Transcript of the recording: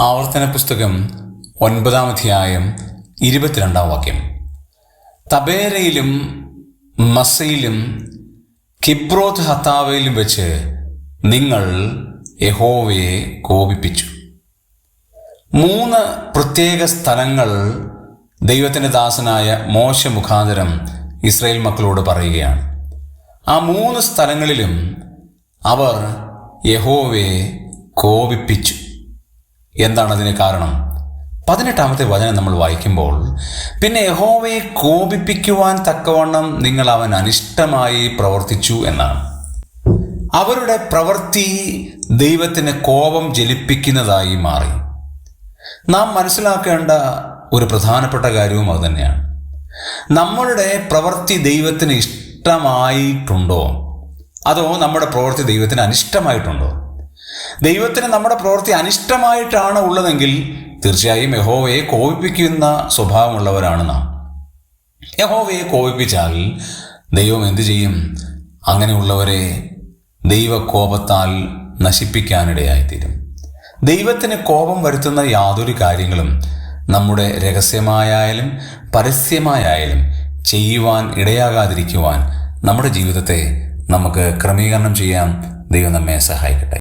ആവർത്തന പുസ്തകം ഒൻപതാം അധ്യായം ഇരുപത്തിരണ്ടാം വാക്യം. തബേരയിലും മസയിലും കിബ്രോത്ത് ഹത്താവയിലും വെച്ച് നിങ്ങൾ യഹോവയെ കോപിപ്പിച്ചു. മൂന്ന് പ്രത്യേക സ്ഥലങ്ങൾ ദൈവത്തിന്റെ ദാസനായ മോശ മുഖാന്തരം ഇസ്രയേൽ മക്കളോട് പറയുകയാണ്. ആ മൂന്ന് സ്ഥലങ്ങളിലും അവർ യഹോവയെ കോപിപ്പിച്ചു. എന്താണ് അതിന് കാരണം? പതിനെട്ടാമത്തെ വചനം നമ്മൾ വായിക്കുമ്പോൾ പിന്നെ യഹോവയെ കോപിപ്പിക്കുവാൻ തക്കവണ്ണം നിങ്ങൾ അവൻ അനിഷ്ടമായി പ്രവർത്തിച്ചു എന്നാണ്. അവരുടെ പ്രവൃത്തി ദൈവത്തിന് കോപം ജലിപ്പിക്കുന്നതായി മാറി. നാം മനസ്സിലാക്കേണ്ട ഒരു പ്രധാനപ്പെട്ട കാര്യവും അതുതന്നെയാണ് നമ്മളുടെ പ്രവൃത്തി ദൈവത്തിന് ഇഷ്ടമായിട്ടുണ്ടോ? അതോ നമ്മുടെ പ്രവൃത്തി ദൈവത്തിന് അനിഷ്ടമായിട്ടുണ്ടോ? ദൈവത്തിന് നമ്മുടെ പ്രവൃത്തി അനിഷ്ടമായിട്ടാണ് ഉള്ളതെങ്കിൽ തീർച്ചയായും യഹോവയെ കോപിപ്പിക്കുന്ന സ്വഭാവമുള്ളവരാണ് നാം. യഹോവയെ കോപിപ്പിച്ചാൽ ദൈവം എന്തു ചെയ്യും? അങ്ങനെയുള്ളവരെ ദൈവകോപത്താൽ നശിപ്പിക്കാനിടയായിത്തീരും. ദൈവത്തിന് കോപം വരുത്തുന്ന യാതൊരു കാര്യങ്ങളും നമ്മുടെ രഹസ്യമായാലും പരസ്യമായാലും ചെയ്യുവാൻ ഇടയാകാതിരിക്കുവാൻ നമ്മുടെ ജീവിതത്തെ നമുക്ക് ക്രമീകരണം ചെയ്യാൻ ദൈവം നമ്മെ സഹായിക്കട്ടെ.